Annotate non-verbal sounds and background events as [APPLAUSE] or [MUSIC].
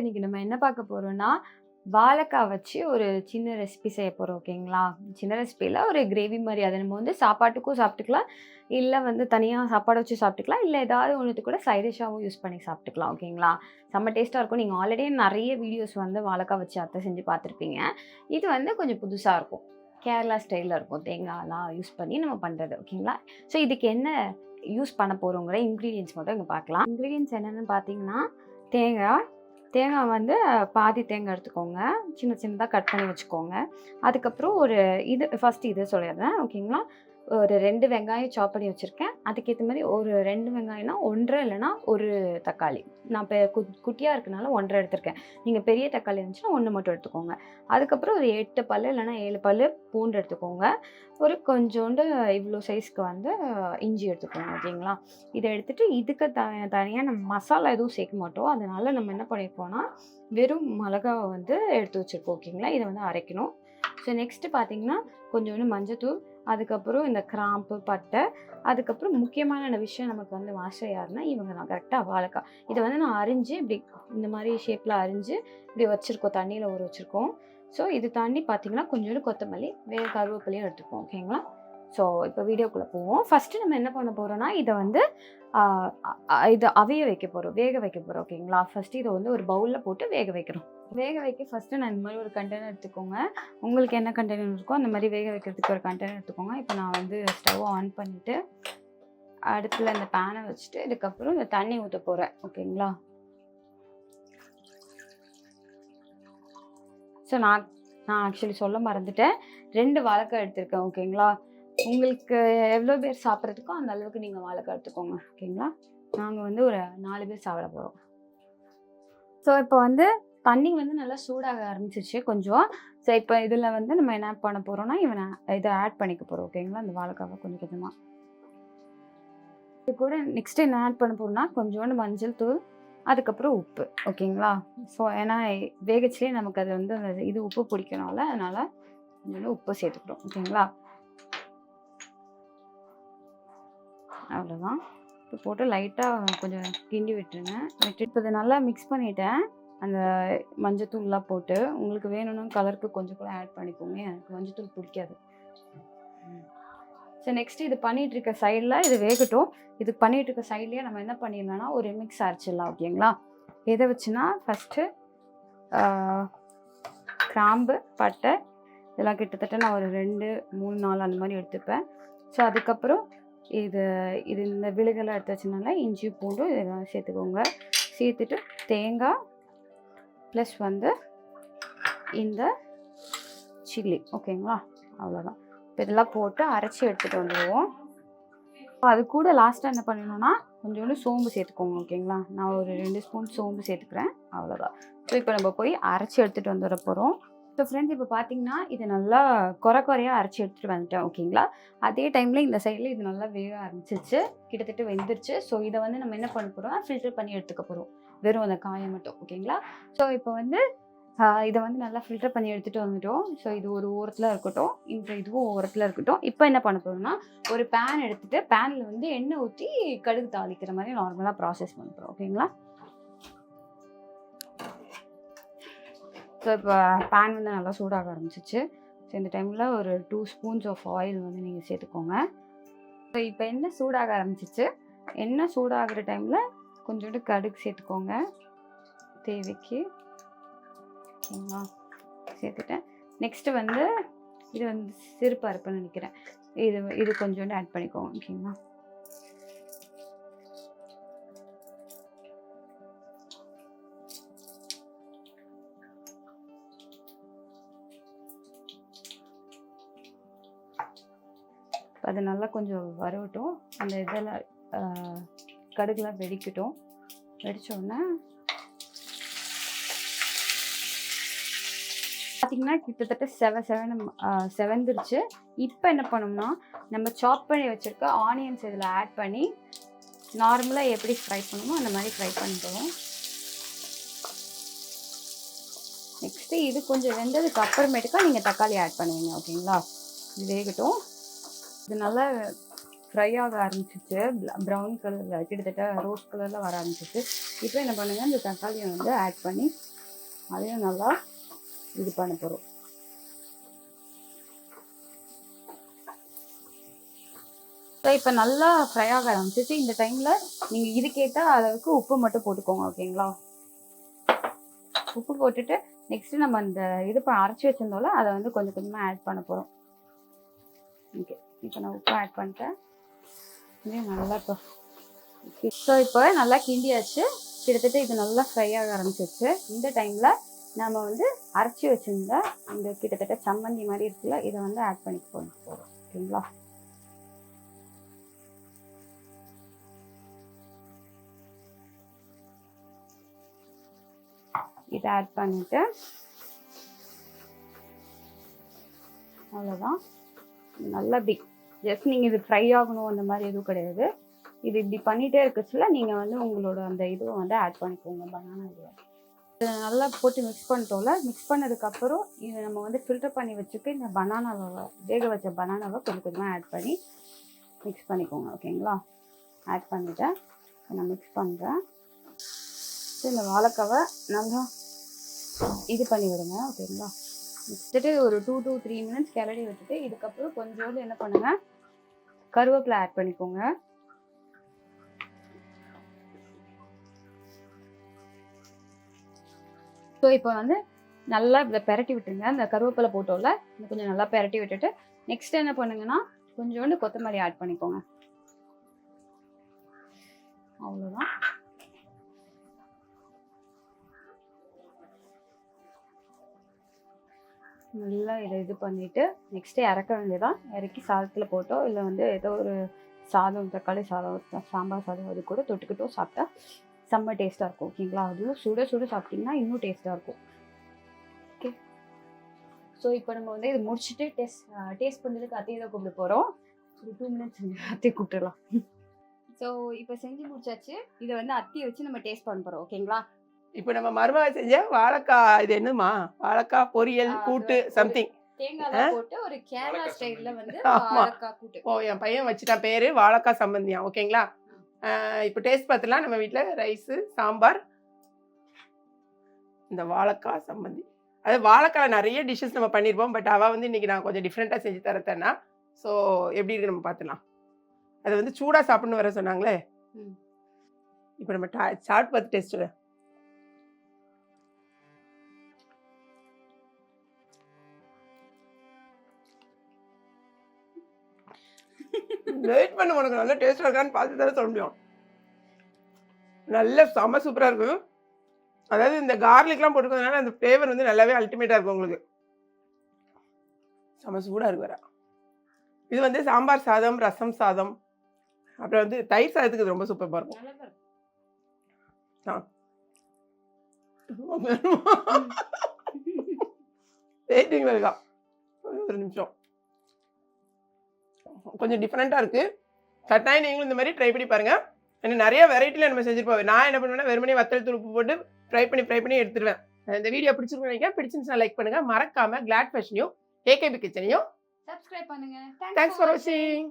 இன்னைக்கு நம்ம என்ன பார்க்க போகிறோன்னா வாழைக்காய் வச்சு ஒரு சின்ன ரெசிபி செய்ய போகிறோம் ஓகேங்களா சின்ன ரெசிபியில் ஒரு கிரேவி மாதிரி. அதை நம்ம வந்து சாப்பாட்டுக்கும் சாப்பிட்டுக்கலாம். இல்லை வந்து தனியாக சாப்பாடு வச்சு சாப்பிட்டுக்கலாம். இல்லை ஏதாவது ஒன்றுத்து கூட சைடிஷாகவும் யூஸ் பண்ணி சாப்பிட்டுக்கலாம் ஓகேங்களா செம்ம டேஸ்ட்டாக இருக்கும். நீங்கள் ஆல்ரெடி நிறைய வீடியோஸ் வந்து வாழைக்காய் வச்சு அத்தை செஞ்சு பார்த்துருப்பீங்க. இது வந்து கொஞ்சம் புதுசாக இருக்கும். கேரளா ஸ்டைலில் இருக்கும். தேங்காய்லாம் யூஸ் பண்ணி நம்ம பண்ணுறது ஓகேங்களா ஸோ இதுக்கு என்ன யூஸ் பண்ண போகிறோங்கிற இன்க்ரீடியன்ஸ் மட்டும் இங்கே பார்க்கலாம். இன்க்ரீடியன்ஸ் என்னென்னு பார்த்தீங்கன்னா தேங்காய் தேங்காய் வந்து பாதி தேங்காய் எடுத்துக்கோங்க. சின்ன சின்னதாக கட் பண்ணி வச்சுக்கோங்க. அதுக்கப்புறம் ஒரு இது ஃபஸ்ட் இது சொல்லிடுறேன் ஓகேங்களா ஒரு ரெண்டு வெங்காயம் சாப் பண்ணி வச்சுருக்கேன். அதுக்கேற்ற மாதிரி ஒரு ரெண்டு வெங்காயம்னா ஒன்றரை இல்லைனா ஒரு தக்காளி. நான் இப்போ கு குட்டியாக இருக்கனால ஒன்றரை எடுத்திருக்கேன். நீங்கள் பெரிய தக்காளி இருந்துச்சுன்னா ஒன்று மட்டும் எடுத்துக்கோங்க. அதுக்கப்புறம் ஒரு எட்டு பல் இல்லைனா ஏழு பல் பூண்டு எடுத்துக்கோங்க. ஒரு கொஞ்சோண்டு இவ்வளோ சைஸ்க்கு வந்து இஞ்சி எடுத்துக்கோங்க ஓகேங்களா? இதை எடுத்துகிட்டு இதுக்கு த தனியாக நம்ம மசாலா எதுவும் சேர்க்க மாட்டோம். அதனால் நம்ம என்ன பண்ணியிருப்போம்னா வெறும் மிளகாவை வந்து எடுத்து வச்சுருப்போம் ஓகேங்களா? இதை வந்து அரைக்கணும். ஸோ நெக்ஸ்ட்டு பார்த்தீங்கன்னா கொஞ்சோண்டு மஞ்சத்தூள் அதுக்கப்புறம் இந்த கிராம்பு பட்டை அதுக்கப்புறம் முக்கியமான விஷயம் நமக்கு வந்து மாஸ்டர் யாருன்னா இவங்க நான் கரெக்டாக வாழைக்காய். இதை வந்து நான் அரிஞ்சு இப்படி இந்த மாதிரி ஷேப்பில் அரிஞ்சு இப்படி வச்சுருக்கோம். தண்ணியில் ஊற வச்சுருக்கோம். ஸோ இது தாண்டி பார்த்தீங்கன்னா கொஞ்சோண்டு கொத்தமல்லி வேறு கருவேப்பிலையும் எடுத்துப்போம். ஓகேங்களா ஸோ இப்போ வீடியோக்குள்ளே போவோம். ஃபஸ்ட்டு நம்ம என்ன பண்ண போகிறோம்னா இதை வந்து இதை அவிய வைக்க போகிறோம் வேக வைக்க போகிறோம் ஓகேங்களா ஃபஸ்ட்டு இதை வந்து ஒரு பவுலில் போட்டு வேக வைக்கிறோம் வேக வைக்க ஃபஸ்ட்டு நான் இந்த மாதிரி ஒரு கண்டெய்னர் எடுத்துக்கோங்க. உங்களுக்கு என்ன கண்டெய்னர் இருக்கோ அந்த மாதிரி வேக வைக்கிறதுக்கு ஒரு கண்டெய்னர் எடுத்துக்கோங்க. இப்போ நான் வந்து ஸ்டவ் ஆன் பண்ணிவிட்டு அடுப்பில் அந்த பேனை வச்சுட்டு இதுக்கப்புறம் இந்த தண்ணி ஊற்ற போகிறேன் ஓகேங்களா? ஸோ நான் நான் ஆக்சுவலி சொல்ல மறந்துட்டேன். ரெண்டு வாழைக்காய் எடுத்திருக்கேன். ஓகேங்களா? உங்களுக்கு எவ்வளோ பேர் சாப்பிட்றதுக்கோ அந்த அளவுக்கு நீங்கள் வாழைக்காய் எடுத்துக்கோங்க. ஓகேங்களா? நாங்கள் வந்து ஒரு நாலு பேர் சாப்பிட போகிறோம் ஸோ இப்போ வந்து தண்ணி வந்து நல்லா சூடாக ஆரம்பிச்சிருச்சு கொஞ்சம். ஸோ இப்போ இதில் வந்து நம்ம என்ன பண்ண போகிறோம்னா இவனை இதை ஆட் பண்ணிக்க போகிறோம் ஓகேங்களா அந்த வாழைக்காவை கொஞ்சம் கொஞ்சமாக இது கூட நெக்ஸ்ட் என்ன ஆட் பண்ண போகிறோம்னா கொஞ்சோண்டு மஞ்சள் தூள் அதுக்கப்புறம் உப்பு ஓகேங்களா ஸோ ஏன்னா வேகச்சிலே நமக்கு அது வந்து அந்த இது உப்பு பிடிக்கணும்ல அதனால் கொஞ்சோண்டு உப்பு சேர்த்துக்கிறோம் ஓகேங்களா அவ்வளோதான் இப்போ போட்டு லைட்டாக கொஞ்சம் கிண்டி விட்டுருங்க. விட்டு இப்போ இதை நல்லா மிக்ஸ் பண்ணிவிட்டேன் அந்த மஞ்சத்தூள்லாம் போட்டு உங்களுக்கு வேணும்னா கலருக்கு கொஞ்சம் கூட ஆட் பண்ணிக்கோங்க. எனக்கு மஞ்சத்தூள் பிடிக்காது. ஸோ நெக்ஸ்ட் இது பண்ணிட்டு இருக்க சைடில் இது வேகட்டும். இது பண்ணிகிட்டு இருக்க சைட்லேயே நம்ம என்ன பண்ணிடலாம்னா ஒரு மிக்ஸ் அரைச்சிடலாம் ஓகேங்களா எதை வச்சுன்னா ஃபஸ்ட்டு கிராம்பு பட்டை இதெல்லாம் கிட்டத்தட்ட நான் ஒரு ரெண்டு மூணு நாலு அந்த மாதிரி எடுத்துப்பேன். ஸோ அதுக்கப்புறம் இது இது இந்த விழுகெல்லாம் எடுத்து வச்சனால இஞ்சி பூண்டு இதெல்லாம் சேர்த்துக்கோங்க. சேர்த்துட்டு தேங்காய் ப்ளஸ் வந்து இந்த சில்லி ஓகேங்களா அவ்வளோதான் இப்போ இதெல்லாம் போட்டு அரைச்சி எடுத்துகிட்டு வந்துடுவோம் அது கூட லாஸ்ட்டாக என்ன பண்ணணும்னா கொஞ்சோண்டு சோம்பு சேர்த்துக்கோங்க ஓகேங்களா நான் ஒரு ரெண்டு ஸ்பூன் சோம்பு சேர்த்துக்கிறேன். அவ்வளோதான் ஸோ இப்போ நம்ம போய் அரைச்சி எடுத்துகிட்டு வந்துட போகிறோம் ஸோ ஃப்ரெண்ட்ஸ் இப்போ பார்த்தீங்கன்னா இது நல்லா குறை குறையாக அரைச்சி எடுத்துகிட்டு வந்துட்டேன் ஓகேங்களா அதே டைமில் இந்த சைடில் இது நல்லா வேக ஆரம்பிச்சிச்சு கிட்டத்தட்ட வெந்துருச்சு. ஸோ இதை வந்து நம்ம என்ன பண்ண போகிறோம் ஃபில்டர் பண்ணி எடுத்துக்க போகிறோம் வெறும் அந்த காயை மட்டும் ஓகேங்களா? ஸோ இப்போ வந்து இதை வந்து நல்லா ஃபில்டர் பண்ணி எடுத்துகிட்டு வந்துட்டோம். ஸோ இது ஒரு ஓரத்தில் இருக்கட்டும் இந்த இதுவும் ஓரத்தில் இருக்கட்டும். இப்போ என்ன பண்ண போகிறோம்னா ஒரு பேன் எடுத்துகிட்டு பேனில் வந்து எண்ணெய் ஊற்றி கடுகு தாளிக்கிற மாதிரி நார்மலாக ப்ராசஸ் பண்ண போகிறோம் ஓகேங்களா? ஸோ இப்போ பேன் வந்து நல்லா சூடாக ஆரம்பிச்சிச்சு. ஸோ இந்த டைமில் ஒரு டூ ஸ்பூன்ஸ் ஆஃப் ஆயில் வந்து நீங்கள் சேர்த்துக்கோங்க. ஸோ இப்போ என்ன சூடாக ஆரம்பிச்சிச்சு. என்ன சூடாகிற டைமில் கொஞ்சோண்டு கடுகு சேர்த்துக்கோங்க. தேவைக்கு. ஓகேங்களா? சேர்த்துட்டேன். நெக்ஸ்ட்டு வந்து இது வந்து சிறுபருப்புன்னு நினைக்கிறேன். இது இது கொஞ்சோண்டு ஆட் பண்ணிக்கோங்க. ஓகேங்களா? அது நல்லா கொஞ்சம் வரவட்டும் அந்த இதெல்லாம் கடுகுலாம் வெடிக்கட்டும். வெடித்தோடனே பார்த்தீங்கன்னா கிட்டத்தட்ட செவ செவன் செவந்துருச்சு. இப்போ என்ன பண்ணோம்னா நம்ம சாப் பண்ணி வச்சுருக்க ஆனியன்ஸ் இதில் ஆட் பண்ணி நார்மலாக எப்படி ஃப்ரை பண்ணுமோ அந்த மாதிரி ஃப்ரை பண்ணிக்கிறோம் நெக்ஸ்ட்டு இது கொஞ்சம் வெந்ததுக்கு அப்புறமேட்டுக்கா நீங்கள் தக்காளி ஆட் பண்ணுவீங்க ஓகேங்களா இது வேகட்டும். இது நல்லா ஃப்ரை ஆக ஆரம்பிச்சிச்சு. ப்ரௌன் கலரில் கிட்டத்தட்ட ரோஸ் கலரில் வர ஆரம்பிச்சிச்சு. இப்போ என்ன பண்ணுங்க இந்த தக்காளியை வந்து ஆட் பண்ணி அதையும் நல்லா இது பண்ண போகிறோம் ஸோ இப்போ நல்லா ஃப்ரை ஆக ஆரம்பிச்சிச்சு. இந்த டைமில் நீங்கள் இதுக்கேற்ற அளவுக்கு உப்பு மட்டும் போட்டுக்கோங்க ஓகேங்களா? உப்பு போட்டுட்டு நெக்ஸ்ட்டு நம்ம அந்த இது அரைச்சி வச்சிருந்தோம்ல அதை வந்து கொஞ்சம் கொஞ்சமாக ஆட் பண்ண போகிறோம் ஓகே இப்போ நான் உப்பு ஆட் பண்ணிட்டேன். நல்லா இப்போ ஸோ இப்போ நல்லா கிண்டியாச்சு. கிட்டத்தட்ட இது நல்லா ஃப்ரை ஆக ஆரம்பிச்சிருச்சு. இந்த டைமில் நம்ம வந்து அரைச்சி வச்சுருந்த அந்த கிட்டத்தட்ட சம்மந்தி மாதிரி இருக்குல்ல இதை வந்து ஆட் பண்ணி போகணும் ஓகேங்களா? இதை ஆட் பண்ணிவிட்டு அவ்வளோதான் நல்லா பிக் ஜஸ்ட் நீங்கள் இது ஃப்ரை ஆகணும் அந்த மாதிரி எதுவும் கிடையாது. இது இப்படி பண்ணிகிட்டே இருக்கச்சுல நீங்கள் வந்து உங்களோட அந்த இதுவை வந்து ஆட் பண்ணிக்கோங்க பனானா இதுவை இதை நல்லா போட்டு மிக்ஸ் பண்ணிட்டோம்ல மிக்ஸ் பண்ணதுக்கப்புறம் இதை நம்ம வந்து ஃபில்டர் பண்ணி வச்சுட்டு இந்த பனானாவை வேக வச்ச பனானாவை கொஞ்சம் கொஞ்சமாக ஆட் பண்ணி மிக்ஸ் பண்ணிக்கோங்க ஓகேங்களா ஆட் பண்ணிவிட்டேன் நான் மிக்ஸ் பண்ணுறேன் இந்த வாழைக்காவை நல்லா இது பண்ணி விடுங்க ஓகேங்களா வச்சுட்டு ஒரு டூ டூ த்ரீ மினிட்ஸ் கிளறி விட்டுட்டு இதுக்கப்புறம் கொஞ்சோண்டு என்ன பண்ணுங்கள் கருவேப்பிலை ஆட் பண்ணிக்கோங்க. ஸோ இப்போ வந்து நல்லா இதை பெரட்டி விட்டுருங்க. அந்த கருவேப்பிலை போட்டோம்ல இதை கொஞ்சம் நல்லா பெரட்டி விட்டுட்டு நெக்ஸ்ட் என்ன பண்ணுங்கன்னா கொஞ்சோண்டு கொத்தமல்லி ஆட் பண்ணிக்கோங்க. அவ்வளோதான் நல்லா இதை இது பண்ணிவிட்டு நெக்ஸ்ட்டு இறக்க வேண்டியதான் இறக்கி சாதத்தில் போட்டோ இல்லை வந்து ஏதோ ஒரு சாதம் தக்காளி சாதம் சாம்பார் சாதம் அது கூட தொட்டுக்கிட்டோ சாப்பிட்டா செம்ம டேஸ்ட்டாக இருக்கும் ஓகேங்களா அதுவும் சுட சுட சாப்பிட்டிங்கன்னா இன்னும் டேஸ்ட்டாக இருக்கும். ஓகே ஸோ இப்போ நம்ம வந்து இது முடிச்சுட்டு டேஸ்ட் டேஸ்ட் பண்ணுறதுக்கு அத்தையை தான் கூப்பிட போகிறோம் ஒரு டூ மினிட்ஸ் அத்தையை கூப்பிட்டுலாம் ஸோ இப்போ செஞ்சு முடிச்சாச்சு. இதை வந்து அத்தியை வச்சு நம்ம டேஸ்ட் பண்ண போகிறோம் ஓகேங்களா இப்போ நம்ம மருமக செஞ்ச வாழைக்காய் இது என்னமா வாழைக்காய் பொரியல் கூட்டு சம்திங் ஓ என் பையன் வச்சுட்டான் பேரு வாழைக்காய் சம்பந்தியா ஓகேங்களா? இப்போ டேஸ்ட் பார்த்துலாம் நம்ம வீட்டில் ரைஸு சாம்பார் இந்த வாழைக்காய் சம்பந்தி. அது வாழைக்காய் நிறைய டிஷ்ஷஸ் நம்ம பண்ணியிருப்போம் பட் அவள் வந்து இன்னைக்கு நான் கொஞ்சம் டிஃப்ரெண்ட்டாக செஞ்சு தரத்தேன்னா ஸோ எப்படி இருக்கு நம்ம பார்த்துலாம் அது வந்து சூடாக சாப்பிடணும் வர சொன்னாங்களே. ம். இப்போ நம்ம டா சாப்பிட்டு பார்த்து டேஸ்ட் வெயிட் பண்ண உனக்கு நல்ல டேஸ்டாக இருக்கான்னு பார்த்து தானே சொல்ல முடியும். நல்ல செம சூப்பராக இருக்கும். அதாவது இந்த கார்லிக்லாம் போட்டுக்கிறதுனால அந்த ஃப்ளேவர் வந்து நல்லாவே அல்டிமேட்டாக இருக்கும் உங்களுக்கு. செம சூடாக இருக்கு வேற. இது வந்து சாம்பார் சாதம் ரசம் சாதம். அப்புறம் வந்து தயிர் சாதத்துக்கு இது ரொம்ப சூப்பராக இருக்கும். வெயிட்டிங்கில் [LAUGHS] இருக்கா? ஒரு நிமிஷம். கொஞ்சம் டிஃப்ரெண்ட்டாக இருக்குது கட்டாயம் நீங்களும் இந்த மாதிரி ட்ரை பண்ணி பாருங்கள் இன்னும் நிறைய வெரைட்டியில் நம்ம செஞ்சுருப்போம். நான் என்ன பண்ணுவேன்னா வெறுமனே வத்தல் தூள் உப்பு போட்டு ஃப்ரை பண்ணி ஃப்ரை பண்ணி எடுத்துருவேன். இந்த வீடியோ பிடிச்சிருக்கோம் நினைக்கிறேன். பிடிச்சிருந்துச்சுன்னா லைக் பண்ணுங்கள் மறக்காமல் கிளாட் ஃபேஷனையும் ஏகேபி கிச்சனையும் சப்ஸ்கிரைப் பண்ணுங்க. தேங்க்ஸ் ஃபார் வாட்சிங்